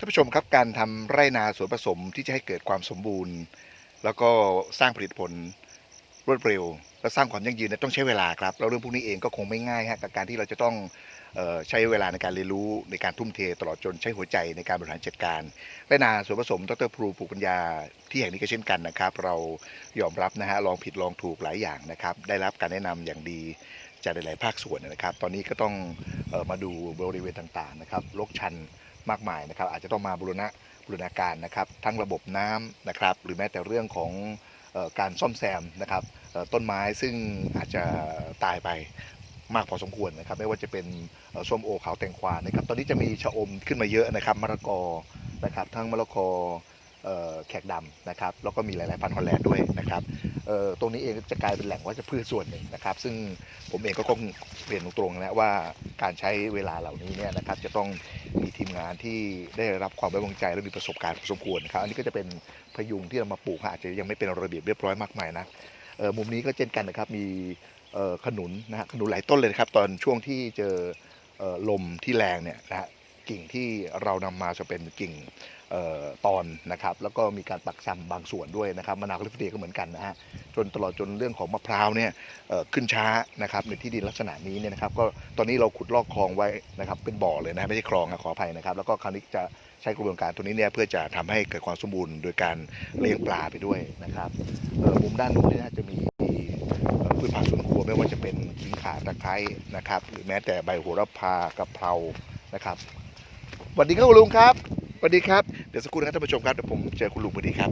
ท่านผู้ชมครับการทำไร่นาสวนผสมที่จะให้เกิดความสมบูรณ์ แล้วก็สร้างผลิตผลรวดเร็ว และสร้างความยั่งยืนต้องใช้เวลาครับแล้วเรื่องพวกนี้เองก็คงไม่ง่ายฮะกับการที่เราจะต้องใช้เวลาในการเรียนรู้ในการทุ่มเทตลอดจนใช้หัวใจในการบริหารจัดการไร่นาส่วนผสมดรพลูปลูกปัญญาที่แห่งนี้ก็เช่นกันนะครับ เรายอมรับนะฮะลองผิดลองถูกหลายอย่างนะครับ ได้รับการแนะนำอย่างดีจากหลายๆภาคส่วนนะครับ ตอนนี้ก็ต้องออมาดูบริเวณต่างๆนะครับลกชันมากมายนะครับ อาจจะต้องมาบูรณะบูรณาการนะครับ ทั้งระบบน้ำนะครับ หรือแม้แต่เรื่องของ การซ่อมแซมนะครับต้นไม้ซึ่งอาจจะตายไปมากพอสมควรนะครับ ไม่ว่าจะเป็นเอ่อส้มโอขาวแตงกวานะครับ ตอนนี้จะมีชะอมขึ้นมาเยอะนะครับมะละกอนะครับ ทั้งมะละกอ แขกดำนะครับแล้วก็มีหลายๆพันธุ์ฮอลแลนด์ด้วยนะครับเอ่อตรงนี้เองจะกลายเป็นแหล่งวัชพืชส่วนหนึ่งนะครับ ซึ่งผมเองก็คงเรียนตรงๆนะว่าการใช้เวลาเหล่านี้เนี่ยนะครับจะต้องมีทีมงานที่ได้รับความไว้วางใจและมีประสบการณ์พอสมควรครับอันนี้ก็จะเป็นพยุงที่เรามาปลูกอาจจะยังไม่เป็นระเบียบเรียบร้อยมากมายนะเออมุมนี้ก็เช่นกันนะครับมีเอ่อขนุนนะฮะขนุนหลายต้นเลยครับตอนช่วงที่เจอเอ่อลมที่แรงเนี่ยนะฮะ กิ่งที่เรานำมาจะเป็นกิ่งออตอนนะครับ แล้วก็มีการปักซ้ำบางส่วนด้วยนะครับมะนาวลิฟเดียก็เหมือนกันนะฮะจนตลอดจนเรื่องของมะพร้าวเนี่ยขึ้นช้านะครับในที่ดินลักษณะนี้เนี่ยนะครับ ก็ตอนนี้เราขุดลอกคลองไว้นะครับเป็นบ่อเลยนะไม่ใช่คลองนะขออภัยนะครับ แล้วก็คราวนี้จะใช้กระบวนการตัวนี้เนี่ยเพื่อจะทำให้เกิดความสมบูรณ์โดยการเลี้ยงปลาไปด้วยนะครับมุมด้านนู้นเนี่ยจะมีพืชผักสวนครัวไม่ว่าจะเป็นขิงข่าตะไคร้นะครับ หรือแม้แต่ใบโหระพากะเพรานะครับ สวัสดีครับคุณลุงครับสวัสดีครับเดี๋ยวสักครู่นะครับท่านผู้ชมครับเดี๋ยวผมเจอคุณลุงพอดีครับ